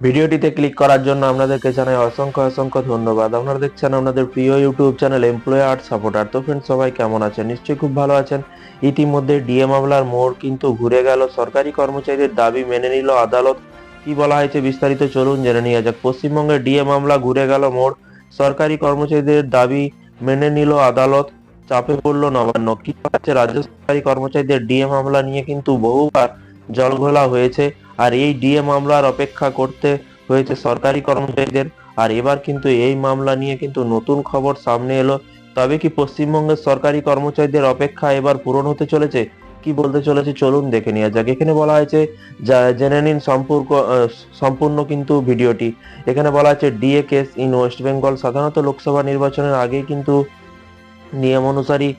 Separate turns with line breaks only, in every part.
ভিডিওটিতে ক্লিক করার জন্য আপনাদেরকে জানাই অসংখ্য অসংখ্য ধন্যবাদ। আপনারা দেখছেন আপনাদের প্রিয় ইউটিউব চ্যানেল এমপ্লয়ার সাপোর্টার তো ফ্রেন্ড সবাই কেমন আছেন? নিশ্চয়ই খুব ভালো আছেন। ইতিমধ্যে ডিএ মামলার মোড় কিন্তু ঘুরে গেল। সরকারি কর্মচারীদের দাবি মেনে নিল আদালত। কি বলা হয়েছে বিস্তারিত চলুন জেনে নেওয়া যাক। পশ্চিমবঙ্গে ডিএ মামলা ঘুরে গেল মোড়। সরকারি কর্মচারীদের দাবি মেনে নিল আদালত। চাপে পড়ল নবান্ন। কি হচ্ছে রাজ্য সরকারি কর্মচারীদের ডিএ মামলা নিয়ে কিন্তু বহুবার জলঘোলা হয়েছে। আর এই ডিএ মামলার অপেক্ষা করতে হয়েছে সরকারি কর্মচারীদের। আর এবার কিন্তু এই মামলা নিয়ে কিন্তু নতুন খবর সামনে এলো। তবে কি পশ্চিমবঙ্গের সরকারি কর্মচারীদের অপেক্ষা এবার পূরণ হতে চলেছে? কি বলতে চলেছে? চলুন দেখে নেওয়া যাক। এখানে বলা হয়েছে জেনে নিন সম্পর্ক সম্পূর্ণ কিন্তু ভিডিওটি। এখানে বলা আছে DA case in West Bengal সাধারণত লোকসভা নির্বাচনের আগে কিন্তু নিয়ম অনুসারী,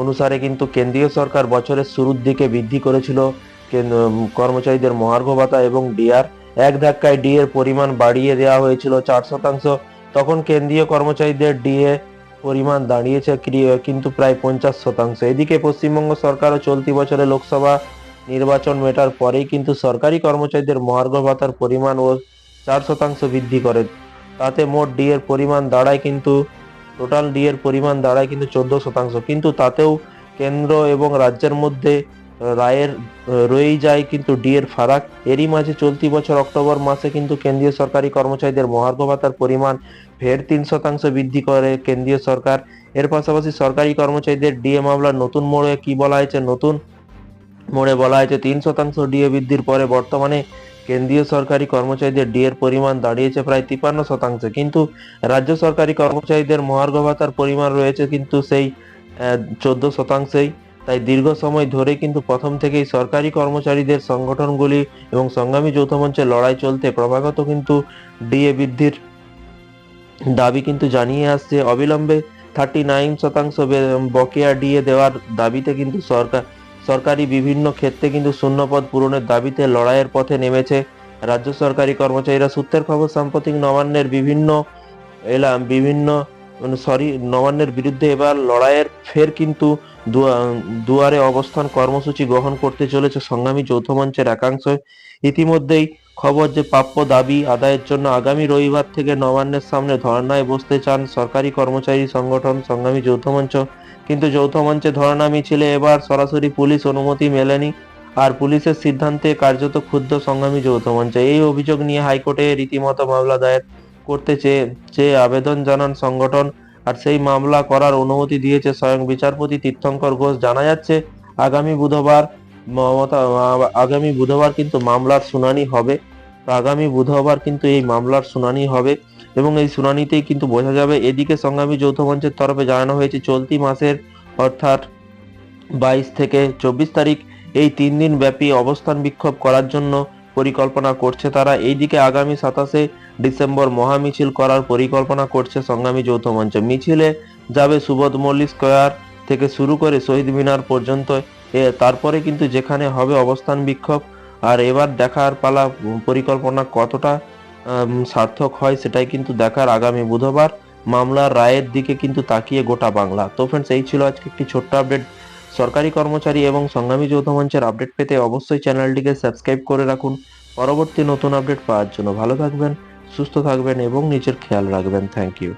অনুসারে কিন্তু কেন্দ্রীয় সরকার বছরের শুরুর দিকে বৃদ্ধি করেছিল। কর্মচারীদের মহার্ঘ ভাতা এবং ডিআর এক ধাক্কায় ডি এর পরিমাণ বাড়িয়ে দেওয়া হয়েছিল চার শতাংশ। তখন কেন্দ্রীয় কর্মচারীদের ডিএ পরিমাণ দাঁড়িয়েছে কিন্তু প্রায় পঞ্চাশ শতাংশ। এদিকে পশ্চিমবঙ্গ সরকারও চলতি বছরে লোকসভা নির্বাচন মেটার পরেই কিন্তু সরকারি কর্মচারীদের মহার্ঘ ভাতার পরিমাণ ও চার শতাংশ বৃদ্ধি করে। তাতে মোট ডি এর পরিমাণ দাঁড়ায় কিন্তু, টোটাল ডি এর পরিমাণ দাঁড়ায় কিন্তু চোদ্দ শতাংশ। কিন্তু তাতেও কেন্দ্র এবং রাজ্যের মধ্যে রায়ের রয়েই যায় কিন্তু ডি এর ফারাক। এরই মাঝে চলতি বছর অক্টোবর মাসে কিন্তু কেন্দ্রীয় সরকারি কর্মচারীদের মহার্ঘ ভাতার পরিমাণ ফের তিন শতাংশ বৃদ্ধি করে কেন্দ্রীয় সরকার। এর পাশাপাশি সরকারি কর্মচারীদের ডিএ মামলার নতুন মোড়ে কি বলা হয়েছে? নতুন মোড়ে বলা হয়েছে, তিন শতাংশ ডিএ বৃদ্ধির পরে বর্তমানে কেন্দ্রীয় সরকারি কর্মচারীদের ডিএর পরিমাণ দাঁড়িয়েছে প্রায় তিপান্ন শতাংশে। কিন্তু রাজ্য সরকারি কর্মচারীদের মহার্ঘ ভাতার পরিমাণ রয়েছে কিন্তু সেই চোদ্দ শতাংশেই। তাই দীর্ঘ সময় ধরে কিন্তু প্রথম থেকেই সরকারি কর্মচারীদের সংগঠনগুলি এবং সংগ্রামী যৌথ মঞ্চের লড়াই চলতে ক্রমাগত কিন্তু ডিএ বৃদ্ধির দাবি কিন্তু জানিয়ে আসছে। অবিলম্বে থার্টি নাইন শতাংশ বকেয়া ডিএ দেওয়ার দাবিতে কিন্তু সরকার সরকারি বিভিন্ন ক্ষেত্রে কিন্তু শূন্যপদ পূরণের দাবিতে লড়াইয়ের পথে নেমেছে রাজ্য সরকারি কর্মচারীরা। সূত্রের খবর, সাম্প্রতিক নবান্নের বিভিন্ন এলাম বিভিন্ন সরি, নবান্নের বিরুদ্ধে এবার লড়াইয়ের ফের কিন্তু দুয়ারে অবস্থান কর্মসূচি গ্রহণ করতে চলেছে সংগ্রামী যৌথ মঞ্চের একাংশ ইতিমধ্যেই খবর যে প্রাপ্য দাবি আদায়ের জন্য আগামী রবিবার থেকে নবান্নের সামনে ধর্নায় বসতে চান সরকারি কর্মচারী সংগঠন সংগ্রামী যৌথ মঞ্চ। কিন্তু যৌথ মঞ্চে ধর্ণা মিছিলে এবার সরাসরি পুলিশ অনুমতি মেলেনি আর পুলিশের সিদ্ধান্তে কার্যত ক্ষুদ্র সংগ্রামী যৌথ মঞ্চ। এই অভিযোগ নিয়ে হাইকোর্টে রীতিমতো মামলা দায়ের করতে চেয়ে চেয়ে আবেদন জানান সংগঠন আর সেই মামলা করার অনুমতি দিয়েছে স্বয়ং বিচারপতি তীর্থঙ্কর ঘোষ। জানা যাচ্ছে, আগামী বুধবার মমতা, আগামী বুধবার কিন্তু মামলার শুনানি হবে। আগামী বুধবার কিন্তু এই মামলার শুনানি হবে এবং এই শুনানিতেই কিন্তু বোঝা যাবে, এদিকে সংগ্রামী যৌথ মঞ্চের তরফে জানানো হয়েছে, চলতি মাসের অর্থাৎ বাইশ থেকে চব্বিশ তারিখ এই তিন দিন ব্যাপী অবস্থান বিক্ষোভ করার জন্য পরিকল্পনা করছে তারা। এইদিকে আগামী সাতাশে ডিসেম্বর মহামিছিল করার পরিকল্পনা করছে সংগ্রামী যৌথ মঞ্চ। মিছিলে যাবে সুবোধ মল্লিক স্কোয়ার থেকে শুরু করে শহীদ মিনার পর্যন্ত। তারপরে কিন্তু যেখানে হবে অবস্থান বিক্ষোভ। আর এবার দেখার পালা পরিকল্পনা কতটা সার্থক হয় সেটাই কিন্তু দেখার আগামী বুধবার। মামলার রায়ের দিকে কিন্তু তাকিয়ে গোটা বাংলা। তো ফ্রেন্ডস এই ছিল আজকে একটি ছোট্ট আপডেট সরকারি কর্মচারী এবং সংগ্রামী যৌথ মঞ্চের আপডেট পেতে অবশ্যই চ্যানেলটিকে সাবস্ক্রাইব করে রাখুন। পরবর্তী নতুন আপডেট পাওয়ার জন্য ভালো থাকবেন, সুস্থ থাকবেন এবং নিজের খেয়াল রাখবেন। Thank you.